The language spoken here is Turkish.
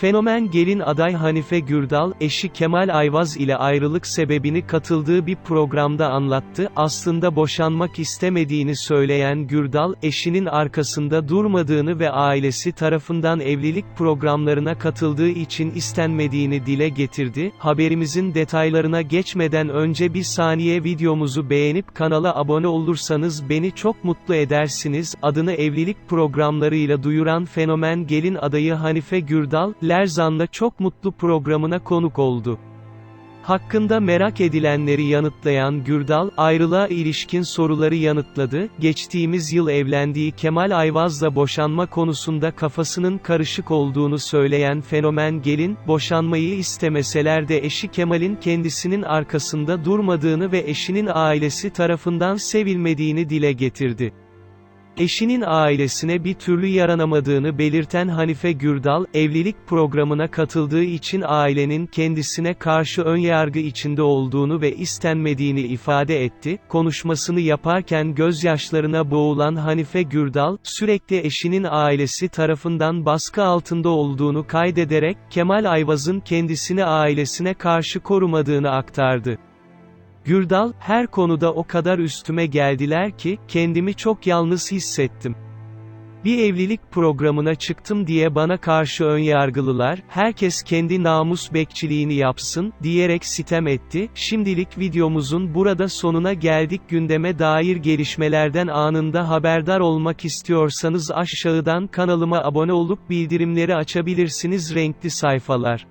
Fenomen gelin aday Hanife Gürdal, eşi Kemal Ayvaz ile ayrılık sebebini katıldığı bir programda anlattı. Aslında boşanmak istemediğini söyleyen Gürdal, eşinin arkasında durmadığını ve ailesi tarafından evlilik programlarına katıldığı için istenmediğini dile getirdi. Haberimizin detaylarına geçmeden önce bir saniye videomuzu beğenip kanala abone olursanız beni çok mutlu edersiniz. Adını evlilik programlarıyla duyuran fenomen gelin adayı Hanife Gürdal, Lerzan'la Çok Mutlu programına konuk oldu. Hakkında merak edilenleri yanıtlayan Gürdal, ayrılığa ilişkin soruları yanıtladı, geçtiğimiz yıl evlendiği Kemal Ayvaz'la boşanma konusunda kafasının karışık olduğunu söyleyen fenomen gelin, boşanmayı istemeseler de eşi Kemal'in kendisinin arkasında durmadığını ve eşinin ailesi tarafından sevilmediğini dile getirdi. Eşinin ailesine bir türlü yaranamadığını belirten Hanife Gürdal, evlilik programına katıldığı için ailenin kendisine karşı önyargı içinde olduğunu ve istenmediğini ifade etti. Konuşmasını yaparken gözyaşlarına boğulan Hanife Gürdal, sürekli eşinin ailesi tarafından baskı altında olduğunu kaydederek, Kemal Ayvaz'ın kendisini ailesine karşı korumadığını aktardı. Gürdal, her konuda o kadar üstüme geldiler ki, kendimi çok yalnız hissettim. Bir evlilik programına çıktım diye bana karşı önyargılılar, herkes kendi namus bekçiliğini yapsın, diyerek sitem etti. Şimdilik videomuzun burada sonuna geldik gündeme dair gelişmelerden anında haberdar olmak istiyorsanız aşağıdan kanalıma abone olup bildirimleri açabilirsiniz renkli sayfalar.